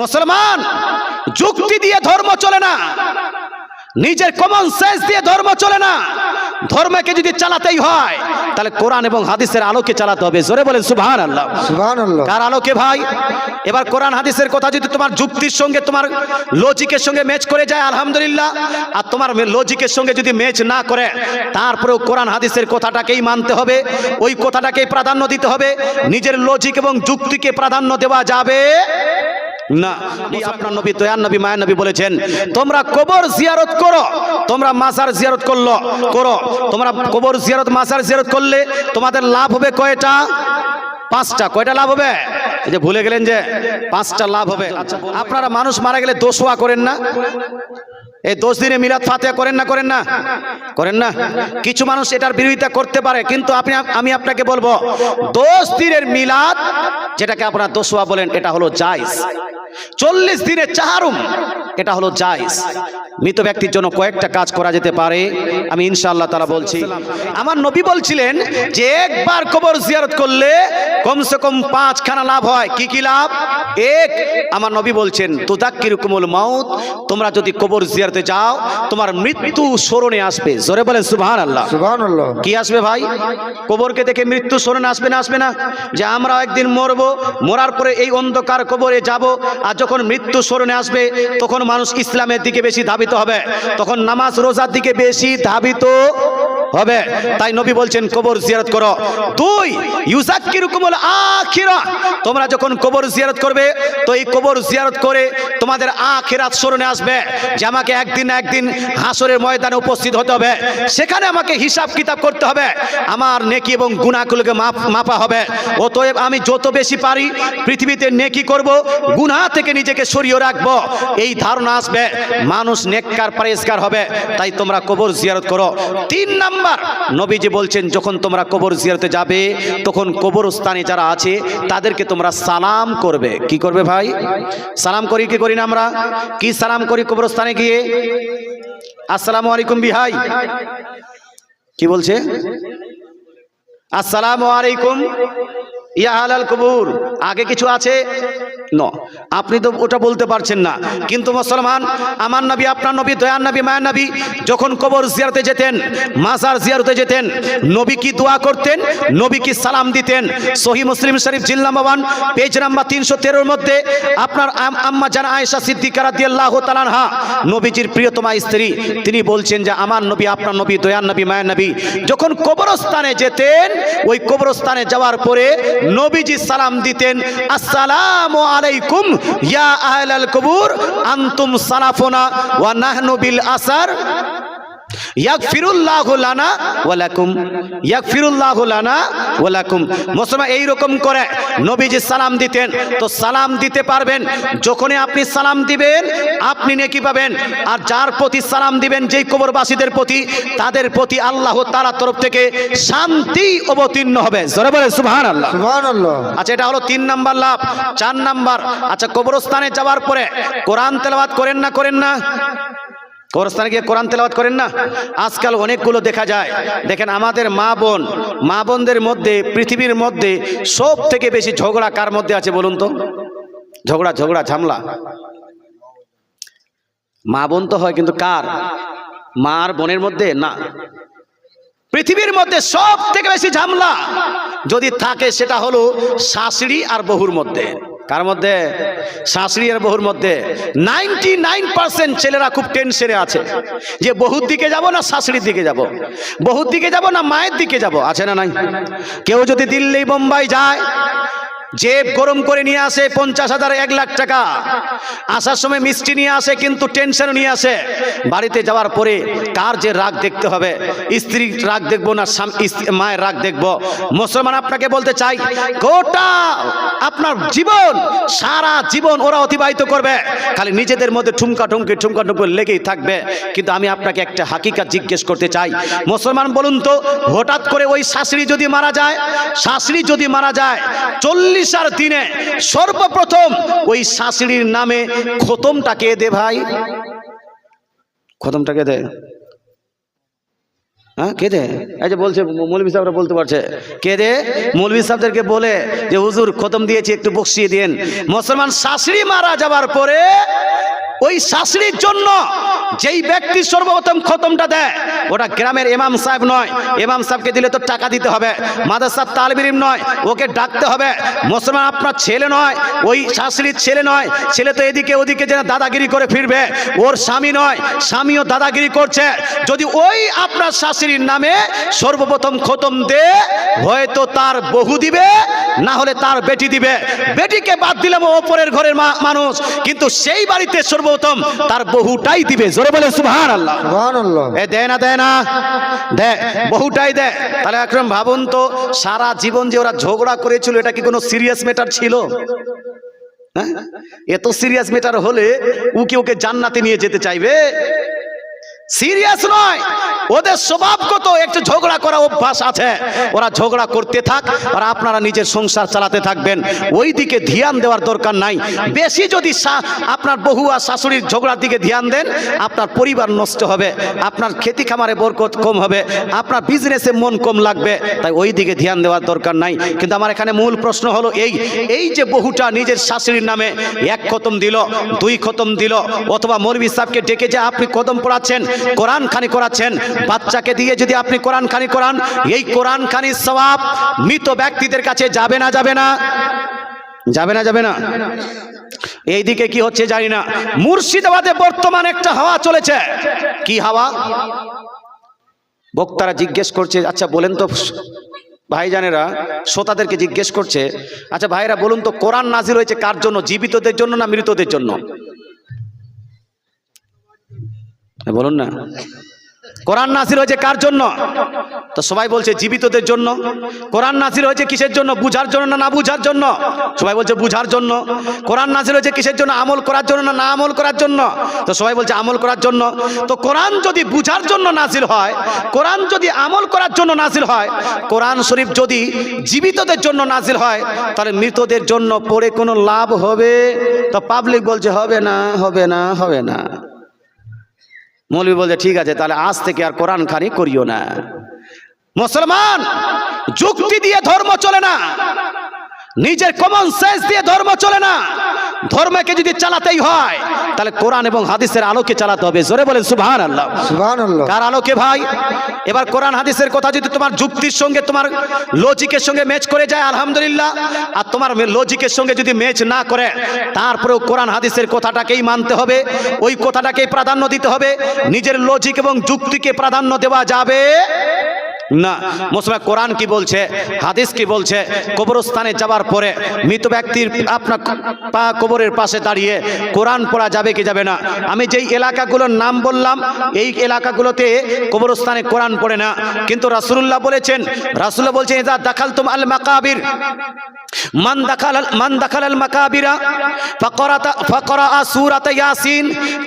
মুসলমান যুক্তি দিয়ে ধর্ম চলে না। নিজের কমন সেন্স দিয়ে ধর্ম চলে না। ধর্মকে যদি চালাতেই হয় তাহলে কোরআন এবং হাদিসের আলোকে চালাতে হবে। জোরে বলেন সুবহান আল্লাহ কার আলোকে ভাই? এবার কোরআন হাদিসের কথা যদি তোমার যুক্তির সঙ্গে তোমার লজিকের সঙ্গে ম্যাচ করে যায় আলহামদুলিল্লাহ। আর তোমার লজিকের সঙ্গে যদি ম্যাচ না করে তারপরেও কোরআন হাদিসের কথাটাকেই মানতে হবে। ওই কথাটাকেই প্রাধান্য দিতে হবে। নিজের লজিক এবং যুক্তিকে প্রাধান্য দেওয়া যাবে না আপনার নবী দয়ান নবী, মায়ের নবী বলেছেন, তোমরা কবর জিয়ারত করো, তোমরা মাসার জিয়ারত করল, করো। তোমরা কবর জিয়ারত মাসার জিয়ারত করলে তোমাদের লাভ হবে কয়টা? পাঁচটা। কয়টা লাভ হবে? এই যে ভুলে গেলেন যে, পাঁচটা লাভ হবে। আচ্ছা আপনারা মানুষ মারা গেলে দোষোয়া করেন না? এই দোষ দিনে মিলাদ ফাতে করেন না করেন না? করেন না? কিছু মানুষ এটার বিরোধিতা করতে পারে, কিন্তু আপনি, আমি আপনাকে বলব দোষ দিনের মিলাদ, যেটাকে আপনারা দোষুয়া বলেন, এটা হলো জায়জ। চল্লিশ দিনে চাহারুম এটা হলো জায়েজ। মৃত ব্যক্তির জন্য কয়েকটা কাজ করা যেতে পারে। আমি ইনশাআল্লাহ তারা বলছি আমার নবী বলছিলেন যে একবার কবর জিয়ারত করলে কমসে কম পাঁচখানা লাভ হয়। কি কি লাভ? এক আমার নবী বলছেন তুদাক্কিরুকুমুল মাউত তোমরা যদি কবর জিয়ারতে যাও তোমার মৃত্যু স্মরণে আসবে। জোরে বলেন সুবহানাল্লাহ। সুবহানাল্লাহ। কি আসবে ভাই? কবরকে দেখে মৃত্যু স্মরণ আসবে না আসবে না? যে আমরা একদিন মরবো মরার পরে এই অন্ধকার কবরে যাব আর যখন মৃত্যু স্মরণে আসবে তখন মানুষ ইসলামের দিকে বেশি ধাবিত হবে তখন নামাজ রোজার দিকে বেশি ধাবিত হবে। তাই নবী বলছেন, কবর জিয়ারত করো। দুই ইউজাক্কিরুকুমুল আখিরা। তোমরা যখন কবর জিয়ারত করবে, তো এই কবর জিয়ারত করে তোমাদের আখিরাত স্মরণে আসবে যে আমাকে একদিন একদিন হাসরের ময়দানে উপস্থিত হতে হবে। সেখানে আমাকে হিসাব কিতাব করতে হবে। আমার নেকি এবং গুনাহগুলোকে মাপ হবে। অতএব আমি যত বেশি পারি পৃথিবীতে নেকি করব, গুনাহ থেকে নিজেকে সরিয়ে রাখব। এই ধারণা আসবে। মানুষ নেককার পরেজগার হবে। তাই তোমরা কবর জিয়ারত করো। তিন নাম্বার নবীজি বলছেন, যখন তোমরা কবর জিয়ারতে যাবে, তখন কবরস্থানে যারা আছে, তাদেরকে তোমরা সালাম করবে। কি করবে ভাই? সালাম করি, কি করি না আমরা? কি সালাম করি কবরস্থানে গিয়ে? আসসালামু আলাইকুম বিহাই। কি বলছে? আসসালামু আলাইকুম ইয়া হালাল কবুর। আগে কিছু আছে? আপনি তো ওটা বলতে পারছেন না। কিন্তু মুসলমান, আমার নবী, আপনার নবী দয়ান নবী, মায়ের নবী, যখন কবর জিয়ারতে যেতেন, মাজার জিয়ারতে যেতেন, নবী কি দোয়া করতেন? নবী কি সালাম দিতেন? সহি মুসলিম শরীফ জিল নাম্বার ওয়ান, পেজ নাম্বার তিনশো তেরোর মধ্যে আপনার আম্মা জানা আয়েশা সিদ্দিকা রাদিয়াল্লাহু তাআলাহা নবীজির প্রিয়তমা স্ত্রী, তিনি বলছেন যে, আমার নবী, আপনার নবী দয়ান নবী, মায়ের নবী, যখন কবরস্থানে যেতেন, ওই কবরস্থানে যাওয়ার পরে নবীজি সালাম দিতেন, আসসালামু আলাইকুম ইয়া আহলাল কবুর আন্তুম সালাফোনা ওয়া নাহনু বিল আসার। মুসলমান এই রকম করে নবীজি সালাম দিতেন তো সালাম দিতে পারবেন যখনই আপনি সালাম দিবেন আপনি নেকি পাবেন। আর যার প্রতি সালাম দিবেন যেই কবরবাসীদের প্রতি তাদের প্রতি আল্লাহ তাআলার তরফ থেকে শান্তি অবতীর্ণ হবে। জোরে বলে সুবহানাল্লাহ। সুবহানাল্লাহ। আচ্ছা এটা হলো তিন নাম্বার লাভ চার নাম্বার। আচ্ছা কবরস্থানে যাওয়ার পরে কোরআন তেলাওয়াত করেন না করেন না? কবরস্থানে গিয়ে কোরআন তেলাওয়াত করেন না? আজকাল অনেকগুলো দেখা যায়। দেখেন আমাদের মা বোন, মা বোনদের মধ্যে, পৃথিবীর মধ্যে সব থেকে বেশি ঝগড়া কার মধ্যে আছে বলুন তো? ঝগড়া ঝগড়া, ঝামলা। মা বোন তো হয় কিন্তু কার? মা আর বোনের মধ্যে? না। পৃথিবীর মধ্যে সব থেকে বেশি ঝামলা যদি থাকে সেটা হলো শাশুড়ি আর বহুর মধ্যে। কার মধ্যে? শাশুড়ি আর বহুর মধ্যে। নাইনটি নাইন পার্সেন্ট ছেলেরা খুব টেনশনে আছে। যে বহুর দিকে যাব না শাশুড়ির দিকে যাব? বহুর দিকে যাব না মায়ের দিকে যাব? আছে না নাই? কেউ যদি দিল্লি, বোম্বাই যায় জেব গরম করে নিয়ে আসে পঞ্চাশ হাজার, এক লাখ টাকা। আসার সময় মিষ্টি নিয়ে আসে, কিন্তু টেনশন নিয়ে আসে। বাড়িতে যাওয়ার পরে কার যে রাগ দেখতে হবে? স্ত্রীর রাগ দেখব না মায়ের রাগ দেখব? মুসলমান আপনাকে বলতে চাই, গোটা আপনার জীবন, সারা জীবন ওরা অতিবাহিত করবে। খালি নিজেদের মধ্যে ঠুমকা ঠুমকি ঠুমকা ঠুমকি লেগেই থাকবে। কিন্তু আমি আপনাকে একটা হাকিকাত জিজ্ঞেস করতে চাই। মুসলমান বলুন তো, হঠাৎ করে ওই শাশুড়ি যদি মারা যায়, শাশুড়ি যদি মারা যায়, চল্লিশ আর দিনে সর্বপ্রথম ওই শাঁসড়ির নামে খতমটা কে দে ভাই? খতমটা কে দে? হ্যাঁ কে দে? এই যে বলছে মৌলভী সাহেবরা বলতে পারছে। কে দে? মৌলভী সাহেবদেরকে বলে যে, হুজুর খতম দিয়েছি, একটু বকশিয়ে দিন মুসলমান শাশুড়ি মারা যাবার পরে ওই শাশুড়ির জন্য যেই ব্যক্তি সর্বপ্রথম খতমটা দেয়, ওটা গ্রামের ইমাম সাহেব নয়। ইমাম সাহেবকে দিলে তো টাকা দিতে হবে। মাদ্রাসার তালবিরিম নয়, ওকে ডাকতে হবে। মুসলমান আপনার ছেলে নয়, ওই শাশুড়ির ছেলে নয়। ছেলে তো এদিকে ওদিকে যেন দাদাগিরি করে ফিরবে। ওর স্বামী নয়, স্বামীও দাদাগিরি করছে। যদি ওই আপনার শাশুড়ির নামে সর্বপ্রথম খতম দে, হয়তো তার বহু দিবে, না হলে তার বেটি দিবে। বেটিকে বাদ দিলাম ওপরের ঘরের মানুষ। কিন্তু সেই বাড়িতে সর্বপ্রথম তার বহুটাই দিবে। জোরে বলে সুহান আল্লাহ এ দেয় না দেয় না। দে বহুটাই দে। তাহলে একরম ভাবুন তো সারা জীবন যে ওরা ঝগড়া করেছিল এটা কি কোনো সিরিয়াস ম্যাটার ছিল? হ্যাঁ? এত সিরিয়াস ম্যাটার হলে উকে ওকে জান্নাতে নিয়ে যেতে চাইবে? সিরিয়াস নয়। ওদের স্বভাবগত একটু ঝগড়া করা অভ্যাস আছে। ওরা ঝগড়া করতে থাক আর আপনারা নিজের সংসার চালাতে থাকবেন। ওই দিকে ধ্যান দেওয়ার দরকার নাই। বেশি যদি আপনার বহু আর শাশুড়ির ঝগড়ার দিকে ধ্যান দেন, আপনার পরিবার নষ্ট হবে, আপনার খেতি খামারে বরকত কম হবে, আপনার বিজনেসে মন কম লাগবে, তাই ওই দিকে ধ্যান দেওয়ার দরকার নাই। কিন্তু আমার এখানে মূল প্রশ্ন হলো এই এই যে বহুটা নিজের শাশুড়ির নামে এক খতম দিল, দুই খতম দিল, অথবা মৌলবী সাহেবকে ডেকে যে আপনি কদম পড়াচ্ছেন কোরআন খানি করাচ্ছেন। বাচ্চাকে দিয়ে যদি আপনি কোরআন খানি করান, এই কোরআন খানির সবাব মৃত ব্যক্তিদের কাছে যাবে না যাবে না? যাবে না যাবে না? এইদিকে কি হচ্ছে জানি না। মুর্শিদাবাদে বর্তমান একটা হাওয়া চলেছে। কি হাওয়া? বক্তারা জিজ্ঞেস করছে আচ্ছা বলেন তো ভাইজানেরা, শ্রোতাদেরকে জিজ্ঞেস করছে আচ্ছা ভাইরা বলুন তো, কোরআন নাজির হয়েছে কার জন্য? জীবিতদের জন্য না মৃতদের জন্য? বলুন না। কোরআন নাসির হয়েছে কার জন্য? তো সবাই বলছে জীবিতদের জন্য। কোরআন নাসির হয়েছে কিসের জন্য? বুঝার জন্য না না বুঝার জন্য? সবাই বলছে বুঝার জন্য। কোরআন নাসির হয়েছে কিসের জন্য? আমল করার জন্য না না আমল করার জন্য? তো সবাই বলছে আমল করার জন্য। তো কোরআন যদি বুঝার জন্য নাসির হয়, কোরআন যদি আমল করার জন্য নাসির হয়, কোরআন শরীফ যদি জীবিতদের জন্য নাসির হয়, তাহলে মৃতদের জন্য পড়ে কোনো লাভ হবে? তো পাবলিক বলছে হবে না হবে না হবে না। মৌলবী বলছে, ঠিক আছে, তাহলে আজ থেকে আর কোরআন খানি করিও না। মুসলমান, যুক্তি দিয়ে ধর্ম চলে না। নিজের কমন সেন্স দিয়ে ধর্ম চলে না। ধর্মকে যদি চালাতেই হয় তাহলে কোরআন এবং হাদিসের আলোকে চালাতে হবে। জোরে বলেন সুবহান আল্লাহ কার আলোকে ভাই? এবার কোরআন হাদিসের কথা যদি তোমার যুক্তির সঙ্গে তোমার লজিকের সঙ্গে ম্যাচ করে যায় আলহামদুলিল্লাহ। আর তোমার লজিকের সঙ্গে যদি ম্যাচ না করে তারপরেও কোরআন হাদিসের কথাটাকেই মানতে হবে। ওই কথাটাকেই প্রাধান্য দিতে হবে। নিজের লজিক এবং যুক্তিকে প্রাধান্য দেওয়া যাবে না মুসলমান কোরআন কি বলছে, হাদিস কি বলছে, কবরস্থানে যাবার পরে মৃত ব্যক্তির আপনার পা কবরের পাশে দাঁড়িয়ে কোরআন পড়া যাবে কি যাবে না? আমি যেই এলাকাগুলোর নাম বললাম, এই এলাকাগুলোতে কবরস্থানে কোরআন পড়ে না। কিন্তু রাসূলুল্লাহ বলেছেন, রাসূলুল্লাহ বলছেন ইদা দাখালতুম আল মাকাবির। মান দাখাল মান দাখাল আল মাকাবিরা, ফাকরাতা ফাকরা সূরাত ইয়াসিন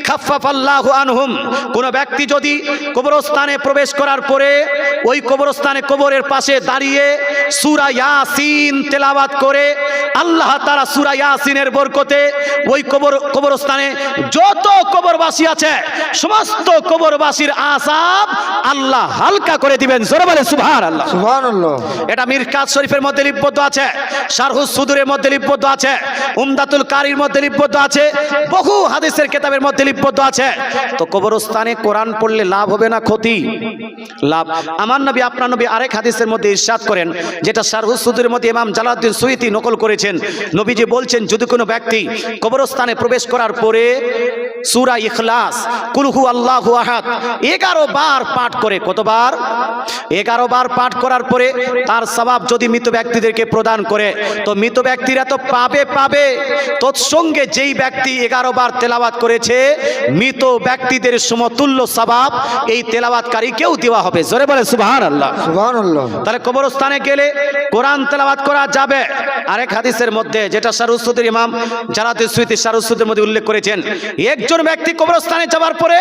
খাফফাল্লাহু আনহুম। কোন ব্যক্তি যদি কবরস্থানে প্রবেশ করার পরে ওই কবরস্থানে কবরের পাশে দাঁড়িয়ে সূরা ইয়াসিন তেলাওয়াত করে আল্লাহ তাআলা সূরা ইয়াসিনের বরকতে ওই কবর কবরস্থানে যত কবরবাসী আছে সমস্ত কবরবাসীর আসাব আল্লাহ হালকা করে দিবেন। জোরে বলে সুবহানাল্লাহ। সুবহানাল্লাহ। এটা মিরকাত শরীফের মধ্যে লিপিবদ্ধ আছে শারহুস সুদুরের মধ্যে লিপিবদ্ধ আছে উমদাতুল কারির মধ্যে লিপিবদ্ধ আছে বহু হাদিসের কেতাবের মধ্যে লিপিবদ্ধ আছে। তো কবরস্থানে কোরআন পড়লে লাভ হবে না ক্ষতি? লাভ। আমার নবী আপনার নবী আরেক হাদিসের মধ্যে ইরশাদ করেন, যেটা শারহুস সুদুরের মধ্যে ইমাম জালাউদ্দিন সুইতি নকল করেছেন। নবীজি বলছেন, যদি কোনো ব্যক্তি কবরস্থানে প্রবেশ করার পরে সূরা ইখলাস কুলহু আল্লাহু আহাদ, এগারো বার পাঠ করে, কতবার? এগারো বার পাঠ করার পরে তার স্বভাব যদি মৃত ব্যক্তিদেরকে প্রদান করে, তো মৃত ব্যক্তিরা তো পাবে পাবে। তৎসঙ্গে যেই ব্যক্তি এগারো বার তেলাওয়াত করেছে, মৃত ব্যক্তিদের সমতুল্য স্বভাব এই তেলাওয়াতকারীকেও দেওয়া হবে। জোরে বলে সুবহান আল্লাহ তাহলে কবরস্থানে গেলে কোরআন তেলাওয়াত করা যাবে। আরেক হাদিসের মধ্যে যেটা সারুসুদের ইমাম জালাতে সুইতি সারুসুদের মধ্যে উল্লেখ করেছেন একজন ব্যক্তি কবরস্থানে যাওয়ার পরে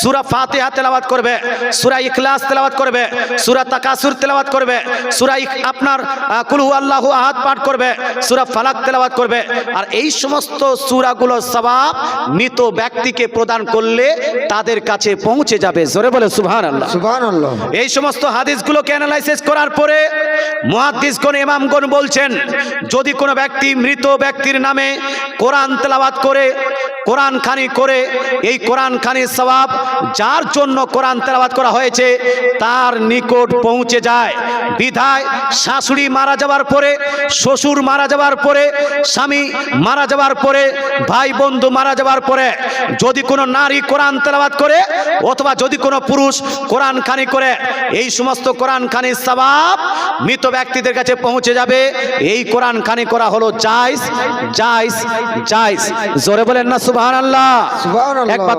সূরা ফাতিহা তেলাওয়াত করবে সূরা ইখলাস করবে সূরা তাকাসুর করবে সূরা আপনার আহ, কুল হুয়াল্লাহু আহাদ পাঠ করবে সূরা ফালাক তেলাওয়াত করবে। আর এই সমস্ত সূরাগুলো সওয়াব মৃত ব্যক্তিকে প্রদান করলে তাদের কাছে পৌঁছে যাবে। জোরে বলে সুবহানাল্লাহ। সুবহানাল্লাহ। এই সমস্ত হাদিসগুলোকে অ্যানালাইসিস করার পরে মহাদিসগণ ইমামগণ বলছেন, যদি কোনো ব্যক্তি মৃত ব্যক্তির নামে কোরআন তেলাওয়াত করে কোরআন খানি করে, এই কোরআন খানির সওয়াব যার জন্য কোরআন তেলাবাদ করা হয়েছে, তার নিকট পৌঁছে যায়। বিধায় শাশুড়ি মারা যাওয়ার পরে, শ্বশুর মারা যাওয়ার পরে, স্বামী মারা যাওয়ার পরে, ভাই বন্ধু মারা যাওয়ার পরে, যদি কোনো নারী কোরআন তেলাবাদ করে অথবা যদি কোনো পুরুষ কোরআন খানি করে, এই সমস্ত কোরআন খানির সবাব মৃত ব্যক্তিদের কাছে পৌঁছে যাবে। এই কোরআন খানি করা হলো জাইজ জাইজ জাইজ জোরে বলেন না সুবহানাল্লাহ সুবহানাল্লাহ। একবার